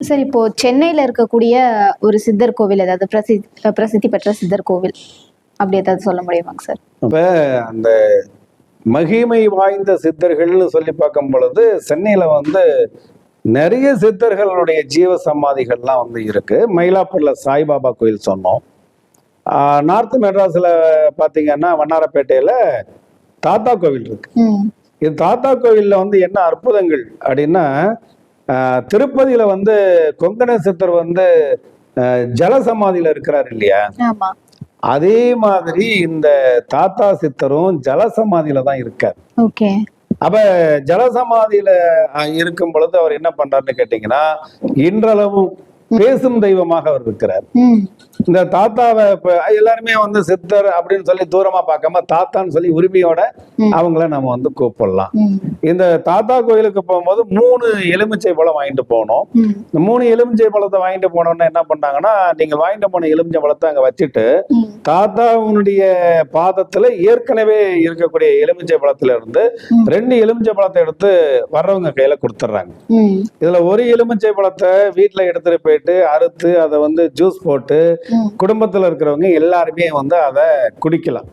Sir இப்போ சென்னையில இருக்கக்கூடிய ஒரு சித்தர் கோவில் ஏதாவது பிரசித்தி பிரசித்தி பெற்ற சித்தர் கோவில் அப்படி ஏதாவது சொல்ல முடியுமாங்க சார்? இப்போ அந்த மகிமை வாய்ந்த சித்தர்கள்னு சொல்லி பார்க்கும் பொழுது சென்னையில் வந்து நிறைய சித்தர்களுடைய ஜீவ சமாதிகள்லாம் வந்து இருக்கு. மயிலாப்பூர்ல சாய்பாபா கோயில் சொன்னோம். ஆஹ் நார்த் மெட்ராஸில் பார்த்தீங்கன்னா வண்ணாரப்பேட்டையில் தாத்தா கோவில் இருக்கு. இது தாத்தா கோவிலில் வந்து என்ன அற்புதங்கள் அப்படின்னா திருப்பதியில வந்து கொங்கண சித்தர் வந்து ஜலசமாதியில இருக்கிறார் இல்லையா? அதே மாதிரி இந்த தாத்தா சித்தரும் ஜலசமாதியில தான் இருக்கார். ஓகே. அப்ப ஜலசமாதியில இருக்கும் பொழுது அவர் என்ன பண்றாருன்னு கேட்டீங்கன்னா இன்றளவும் பேசும் தெய்வமாக அவர் இருக்கிறார். இந்த தாத்தாவை எல்லாருமே வந்து சித்தர் அப்படின்னு சொல்லி தூரமா பார்க்காம தாத்தான்னு சொல்லி உரிமையோட. அவங்கள நம்ம வந்து கூப்பிடலாம். இந்த தாத்தா கோயிலுக்கு போகும்போது மூணு எலுமிச்சை பழம் வாங்கிட்டு போனோம் இந்த மூணு எலுமிச்சை பழத்தை வாங்கிட்டு போனோம்னா என்ன பண்ணாங்கன்னா நீங்க வாங்கிட்டு போன எலுமிச்சை பழத்தை அங்க வச்சுட்டு தாத்தாவுடைய பாதத்துல ஏற்கனவே இருக்கக்கூடிய எலுமிச்சை பழத்துல இருந்து. ரெண்டு எலுமிச்சை பழத்தை எடுத்து வர்றவங்க கையில கொடுத்துட்றாங்க இதுல ஒரு எலுமிச்சை பழத்தை வீட்டுல எடுத்துட்டு போயிட்டு அறுத்து அதை வந்து ஜூஸ் போட்டு குடும்பத்துல இருக்கிறவங்க எல்லாருமே வந்து அதை குடிக்கலாம்.